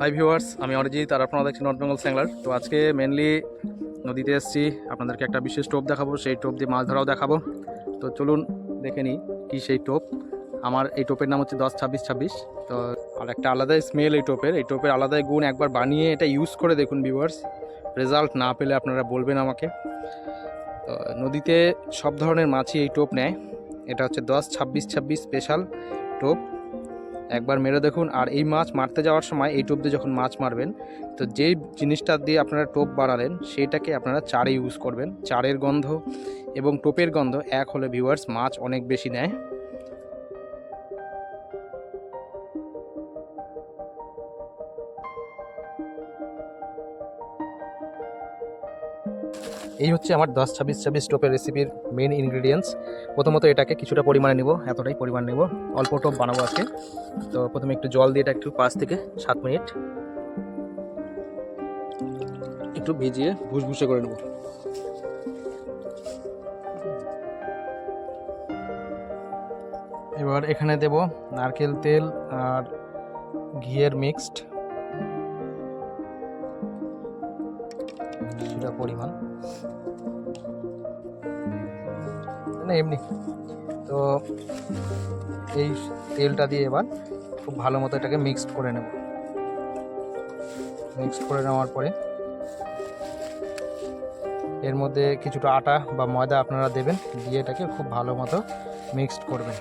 Hi viewers আমি অরিজিৎ আর আপনারা দেখছেন নর্থ বেঙ্গল স্যাংলার তো আজকে মেনলি নদীতে এসেছি, আপনাদেরকে একটা বিশেষ টোপ দেখাবো, সেই টোপ দিয়ে মাছ ধরাও দেখাবো। তো চলুন দেখে নিই কী সেই টোপ। আমার এই টোপের নাম হচ্ছে দশ ছাব্বিশ ছাব্বিশ। তো আর একটা আলাদাই স্মেল এই টোপের। এই টোপের আলাদাই গুণ একবার বানিয়ে এটা ইউজ করে দেখুন ভিউয়ার্স রেজাল্ট না পেলে আপনারা বলবেন আমাকে। তো নদীতে সব ধরনের মাছই এই টোপ নেয়। এটা হচ্ছে দশ ছাব্বিশ ছাব্বিশ স্পেশাল টোপ। একবার মেরে দেখুন, আর এই মাছ মারতে যাওয়ার সময় এই টোপ দিয়ে যখন মাছ মারবেন, তো যেই জিনিসটা দিয়ে আপনারা টোপ বাড়ালেন সেইটাকে আপনারা চারে ইউজ করবেন। চারের গন্ধ এবং টোপের গন্ধ এক হলে ভিউয়ার্স মাছ অনেক বেশি নেয়। এই হচ্ছে আমার দশ ছাব্বিশ ছাব্বিশ টোপের রেসিপির মেন ইনগ্রিডিয়েন্টস প্রথমত এটাকে কিছুটা পরিমাণে নেব, এতটাই পরিমাণ নেব। অল্প টোপ বানাবো আজকে। তো প্রথমে একটু জল দিয়ে এটা একটু পাঁচ থেকে সাত মিনিট। একটু ভিজিয়ে ভুসভুসে করে নেব। এবার এখানে দেব নারকেল তেল আর ঘিয়ের মিক্সড সেটা পরিমাণ। না, এমনি। তো এই তেলটা দিয়ে এবার খুব ভালো মতো এটাকে মিক্সড করে নেব। মিক্সড করে নেওয়ার পরে এর মধ্যে কিছুটা আটা বা ময়দা আপনারা দেবেন, দিয়ে এটাকে খুব ভালো মতো মিক্সড করবেন।